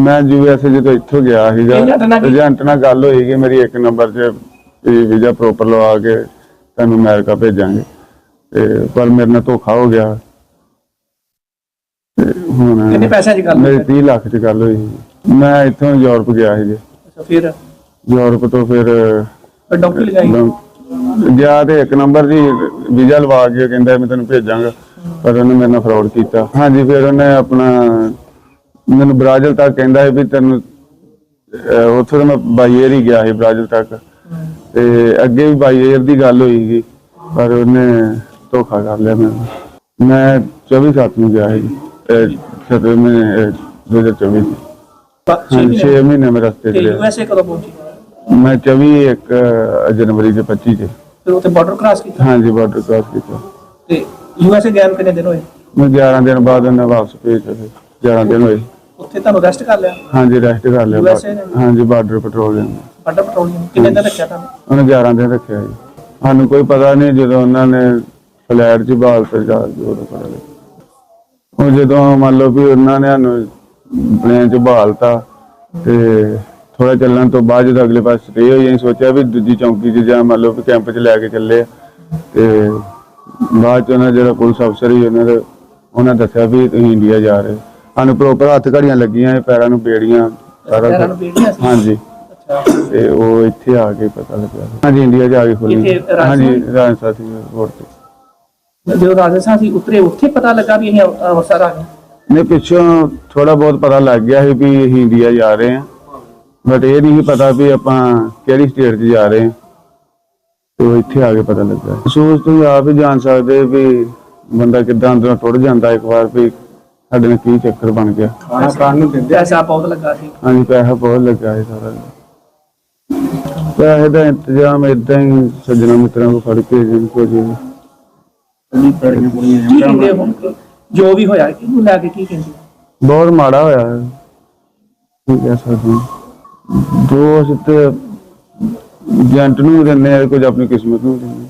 ਮੈਂ ਯੂਐਸਏ ਜਦੋਂ ਇੱਥੋਂ ਗਿਆ ਸੀਗਾ Agent ਨਾਲ ਕੀ- ਏਜੰਟ ਨਾਲ ਗੱਲ ਹੋਈ ਕਿ ਮੇਰੀ ਇੱਕ ਨੰਬਰ 'ਚ ਵੀਜ਼ਾ ਪ੍ਰੋਪਰ ਲਵਾ ਕੇ ਤੁਹਾਨੂੰ ਅਮਰੀਕਾ ਭੇਜਾਂਗੇ। ਤੇ ਪਰ ਮੇਰੇ ਨਾਲ ਧੋਖਾ ਹੋ ਗਿਆ। ਤੇ ਹੁਣ ਕਿੰਨੇ ਪੈਸਿਆਂ ਦੀ ਗੱਲ ਮੇਰੀ ਹੈ 30 ਲੱਖ 'ਚ ਗੱਲ ਹੋਈ। ਸੀ। ਮੈਂ ਇੱਥੋਂ ਯੂਰਪ ਗਿਆ ਸੀ ਜੀ ਅੱਛਾ ਫਿਰ? ਯੂਰਪ ਤੋਂ ਫਿਰ ਫਿਰ ਡੌਂਕੀ ਲਗਾਈ ਲੰ- ਗਿਆ ਤੇ ਇੱਕ ਨੰਬਰ ਦੀ ਵੀਜ਼ਾ ਲਵਾ ਕੇ ਕਹਿੰਦਾ ਮੈਂ ਤੈਨੂੰ ਭੇਜਾਂਗਾ। ਪਰ ਉਹਨੇ ਮੇਰੇ ਨਾਲ ਫਰਾਡ ਕੀਤਾ। ਹਾਂਜੀ ਫਿਰ ਉਹਨੇ ਆਪਣਾ ਮੈਨੂੰ ਬ੍ਰਾਜ਼ਿਲ ਤੱਕ ਕਹਿੰਦਾ ਸੀ ਵੀ ਤੈਨੂੰ ਉੱਥੇ ਤਾਂ ਮੈਂ ਬਾਈਅਰ ਹੀ ਗਿਆ ਸੀ ਬ੍ਰਾਜ਼ਿਲ ਤੱਕ। ਤੇ ਅੱਗੇ ਵੀ ਬਾਈਅਰ ਦੀ ਗੱਲ ਹੋਈ ਸੀ ਪਰ ਉਹਨੇ ਧੋਖਾ ਕਰ ਲਿਆ ਮੈਨੂੰ। ਮੈਂ 24 ਸੱਤ ਨੂੰ ਗਿਆ ਸੀ ਸਤਵੇਂ ਅਹ 2024 ਚ। ਹਾਂਜੀ 6 ਮਹੀਨੇ ਮੈਂ ਰਸਤੇ ਤੇ ਤੇ ਯੂਐਸਏ ਕਦੋਂ ਪਹੁੰਚੀ? ਮੈਂ 24 ਇੱਕ ਜਨਵਰੀ ਦੇ 25 ਚ ਫਿਰ ਉੱਥੇ ਬਾਰਡਰ ਕ੍ਰਾਸ ਕੀਤਾ? ਹਾਂਜੀ ਬਾਰਡਰ ਕ੍ਰਾਸ ਕੀਤਾ। ਤੇ ਯੂਐਸਏ ਨੂੰ ਕਿੰਨੇ ਦਿਨ ਹੋਏ? ਮੈਂ 11 ਦਿਨ ਬਾਅਦ ਉਹਨੇ ਵਾਪਸ ਭੇਜ ਦਿੱਤੇ। 11 ਦਿਨ ਹੋਏ। ਉੱਥੇ ਤੁਹਾਨੂੰ ਰੈਸਟ ਕਰ ਲਿਆ ਹਾਂਜੀ ਰੈਸਟ ਕਰ ਲਿਆ USA ਨੇ? ਹਾਂਜੀ ਬਾਰਡਰ ਪੈਟਰੋਲਿੰਗ ਬਾਰਡਰ ਪੈਟਰੋਲਿੰਗ ਕਿੰਨੇ ਦਿਨ ਰੱਖਿਆ ਤੁਹਾਨੂੰ ਉਹਨੇ 11 ਦਿਨ ਰੱਖਿਆ ਜੀ ਸਾਨੂੰ ਕੋਈ ਪਤਾ ਨਹੀਂ ਜਦੋਂ ਉਹਨਾਂ ਨੇ ਫਲੈਟ 'ਚ ਬਾਲ ਤੇ ਜਾ ਕੇ ਉਦੋਂ ਪਤਾ ਲੱਗਿਆ ਉਹ ਜਦੋਂ ਮੰਨ ਲਓ ਵੀ ਉਹਨਾਂ ਨੇ ਸਾਨੂੰ ਪਲੇਨ 'ਚ ਬਹਾਲਤਾ ਤੇ ਥੋੜਾ ਚੱਲਣ ਤੋਂ ਬਾਅਦ ਜਦੋਂ ਅਗਲੇ ਪਾਸੇ ਸਟੇ ਹੋਈ ਅਸੀਂ ਸੋਚਿਆ ਵੀ ਦੂਜੀ ਚੌਂਕੀ 'ਚ ਜਾਂ ਮੰਨ ਲਓ ਵੀ ਕੈਂਪ 'ਚ ਲੈ ਕੇ ਚੱਲੇ ਆ। ਤੇ ਬਾਅਦ 'ਚ ਉਹਨਾਂ ਜਿਹੜਾ ਪੁਲਿਸ ਅਫਸਰ ਸੀ ਉਹਨਾਂ ਦੇ ਉਹਨਾਂ ਦੱਸਿਆ ਵੀ ਤੁਸੀਂ ਇੰਡੀਆ ਜਾ ਰਹੇ ਹੋ। ਸਾਨੂੰ ਪ੍ਰੋਪਰ ਹੱਥ ਘੜੀਆਂ ਲੱਗੀਆਂ ਪੈਰਾਂ ਨੂੰ ਬੇੜੀਆਂ ਸਾਰਾ ਪੈਰਾਂ ਨੂੰ ਬੇੜੀਆਂ ਸੀ? ਹਾਂਜੀ। ਅੱਛਾ। ਤੇ ਉਹ ਇੱਥੇ ਆ ਕੇ ਪਤਾ ਲੱਗਿਆ। ਹਾਂਜੀ ਇੰਡੀਆ ਜਾ ਕੇ ਖੁੱਲੀ। ਰਾਜਸਥਾਨ? ਹਾਂਜੀ ਰਾਜਸਥਾਨ ਸੀ ਰੋਡ ਤੇ। ਜਦੋਂ ਰਾਜਸਥਾਨ ਸੀ ਉਤਰੇ ਉੱਥੇ ਪਤਾ ਲੱਗਾ ਵੀ ਅਸੀਂ ਅੰਮ੍ਰਿ- ਅੰਮ੍ਰਿਤਸਰ ਆ ਗਏ ਨੇ ਪਿੱਛੋਂ ਥੋੜਾ ਬਹੁਤ ਪਤਾ ਲੱਗ ਗਿਆ ਸੀ ਵੀ ਅਸੀਂ ਇੰਡੀਆ ਜਾ ਰਹੇ ਹਾਂ। ਬਟ ਇਹ ਨਹੀਂ ਸੀ ਪਤਾ ਵੀ ਆਪਾਂ ਕਿਹੜੀ ਸਟੇਟ 'ਚ ਜਾ ਰਹੇ ਹਾਂ। ਤੇ ਉਹ ਇੱਥੇ ਆ ਕੇ ਪਤਾ ਲੱਗਾ। ਸੋਚ ਤੁਸੀਂ ਆਪ ਹੀ ਜਾਣ ਸਕਦੇ ਵੀ ਬੰਦਾ ਕਿੱਦਾਂ ਅੰਦਰੋਂ ਟੁੱਟ ਜਾਂਦਾ ਇੱਕ ਵਾਰ ਵੀ। ਸਾਡੇ ਨਾਲ ਕੀ ਚੱਕਰ ਬਣ ਗਿਆ? ਖਾਣਾ ਖਾਣ ਨੂੰ ਦਿੰਦੇ ਪੈਸਾ ਬਹੁਤ ਲੱਗਾ ਸੀ। ਹਾਂਜੀ ਪੈਸਾ ਬਹੁਤ ਲੱਗਾ ਹੈ ਸਾਰਾ ਪੈਸੇ ਦਾ ਇੰਤਜ਼ਾਮ ਇਦਾਂ ਹੀ ਸੱਜਣਾ ਮਿੱਤਰਾਂ ਕੋ ਫੜ ਕੇ ਜਿੰਨ ਕੋ ਜੀ। ਕੀ ਕਹਿੰਦੇ ਹੁਣ। ਜੋ ਵੀ ਹੋਇਆ ਕਿਹਨੂੰ ਲੈ ਕੇ ਕੀ ਕਹਿੰਦੇ? ਬਹੁਤ ਮਾੜਾ ਹੋਇਆ। ਹੈ ਕੀ ਕਹਿ ਸਕਦੇ ਹਾਂ। ਦੋਸਤ ਏਜੰਟ ਨੂੰ ਦਿੰਦੇ ਆ ਕੁਝ ਆਪਣੀ ਕਿਸਮਤ ਨੂੰ ਦਿੰਦੇ ਆ।